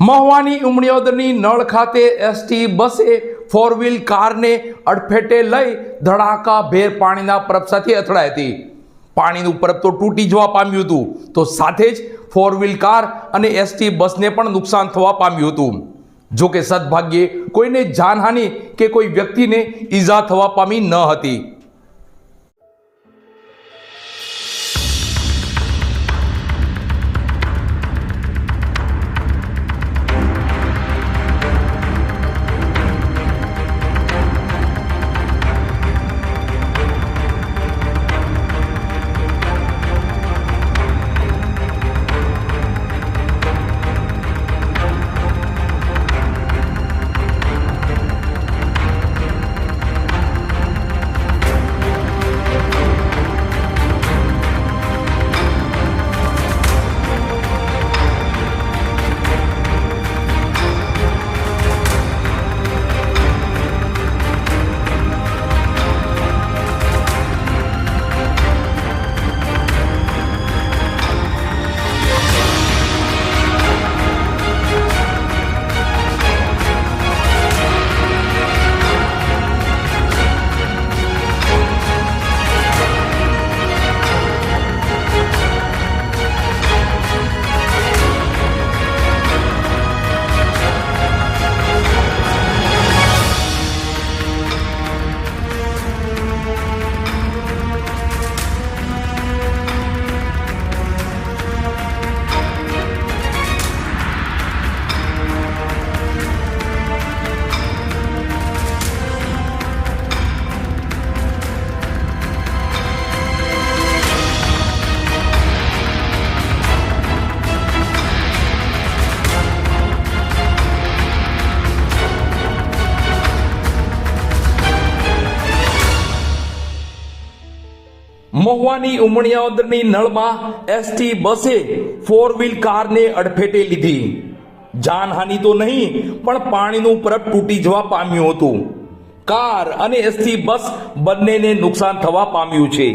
મહવાની ઉમણિયોદની નળ ખાતે એસટી બસે ફોર વ્હીલ કારને અડફેટે લઈ ધડાકા ભેર પાણીના પ્રપસાથી સાથે અથડાઈ હતી. પાણીનું પરબ તો તૂટી જવા પામ્યું હતું, તો સાથે જ ફોર વ્હીલ કાર અને એસટી બસને પણ નુકસાન થવા પામ્યું હતું. જો કે સદભાગ્યે કોઈને જાનહાનિ કે કોઈ વ્યક્તિને ઈજા થવા પામી ન હતી. મહુવાની ઉમણિયાઓદરની નળમાં એસટી બસે ફોર વ્હીલ કારને અડફેટે લીધી. જાનહાનિ તો નહીં, પણ પાણીનું પરબ તૂટી જવા પામ્યું હતું. કાર અને એસટી બસ બંનેને નુકસાન થવા પામ્યું છે.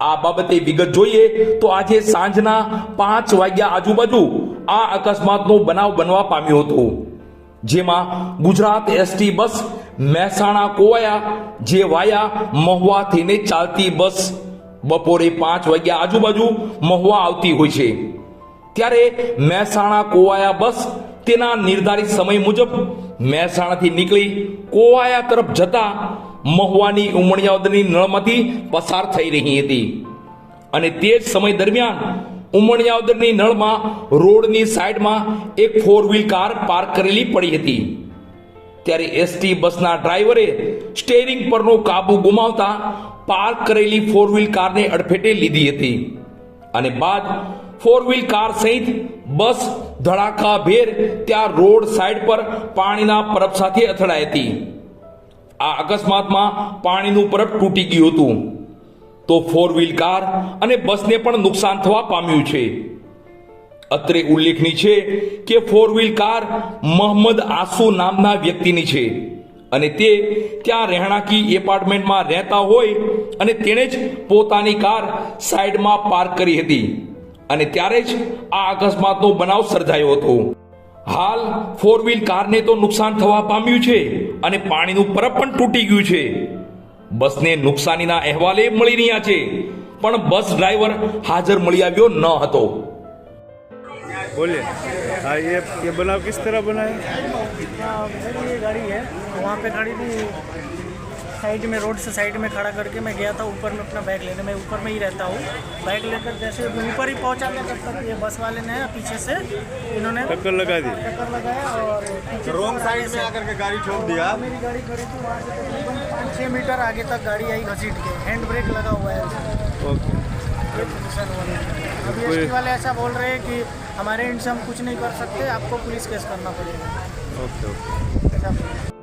આ બાબતે વિગત જોઈએ તો આજે સાંજના પાંચ વાગ્યા આજુબાજુ આ અકસ્માતનો બનાવ બનવા પામ્યો હતો. જેમાં ગુજરાત એસટી બસ મહેસાણા કોવાયા, જે વાયા મહુવા થઈને ચાલતી બસ બપોરે પાંચ વાગ્યા આજુબાજુ મહુવા આવતી હોય છે. ત્યારે મહેસાણા કોવાયા બસ તેના નિર્ધારિત સમય મુજબ મહેસાણાથી નીકળી કોવાયા તરફ જતા મહુવાની ઉમણિયાદની નળમાંથી પસાર થઈ રહી હતી. અને તે જ સમય દરમિયાન ઉમણિયાવદરની નળમાં રોડની સાઈડમાં એક ફોર વ્હીલ કાર પાર્ક કરેલી પડી હતી. ત્યારે એસટી બસના ડ્રાઈવરે સ્ટેરિંગ પરનો કાબુ ગુમાવતા પાર્ક કરેલી ફોર વ્હીલ કારને અડફેટે લીધી હતી. અને બાદ ફોર વ્હીલ કાર સહિત બસ ધડાકા ભેર ત્યાં રોડ સાઈડ પર પાણીના પરબ સાથે અથડાઈ હતી. આ અકસ્માતમાં પાણીનું પરબ તૂટી ગયું હતું. તો ફોર વ્હીલ કાર અને બસને પણ નુકસાન થવા પામ્યું છે. અત્રે ઉલ્લેખનીય છે કે four wheel car Mohammad Asu નામના વ્યક્તિની છે. અને તે ત્યાં રહેણાંકી એપાર્ટમેન્ટમાં રહેતા હોય અને તેણે જ પોતાની કાર સાઈડમાં પાર્ક કરી હતી. અને ત્યારે જ આ અકસ્માતનો બનાવ સર્જાયો હતો. હાલ ફોર વ્હીલ કારને તો નુકસાન થવા પામ્યું છે અને પાણીનું પરબ પણ તૂટી ગયું છે. બસને નુકસાનીના અહેવાલે મળી રહ્યા છે. પણ બસ ડ્રાઈવર હાજર મળી આવ્યો ન હતો. बोलिए। हाँ ये ये बनाव किस तरह बना है हाँ, ये गाड़ी है वहाँ पे खड़ी भी साइड में रोड से साइड में खड़ा करके मैं गया था ऊपर में अपना बैग लेने। मैं ऊपर में ही रहता हूँ। बैग लेकर जैसे ऊपर ही पहुँचा मैं तब तक ये बस वाले ने पीछे से इन्होंने टक्कर लगा दी। टक्कर लगाया और रॉन्ग साइड में आकर के गाड़ी छोड़ दिया। मेरी गाड़ी खड़ी थी वहाँ से तकरीबन पाँच छः मीटर आगे तक गाड़ी आई घसीट के। हैंड ब्रेक लगा हुआ है। ओके। ये पोजीशन हुआ है। अभी कोई- एसटी वाले ऐसा बोल रहे हैं कि हमारे एंड से हम कुछ नहीं कर सकते आपको पुलिस केस करना पड़ेगा ओके ओके ऐसा बोल रहे हैं।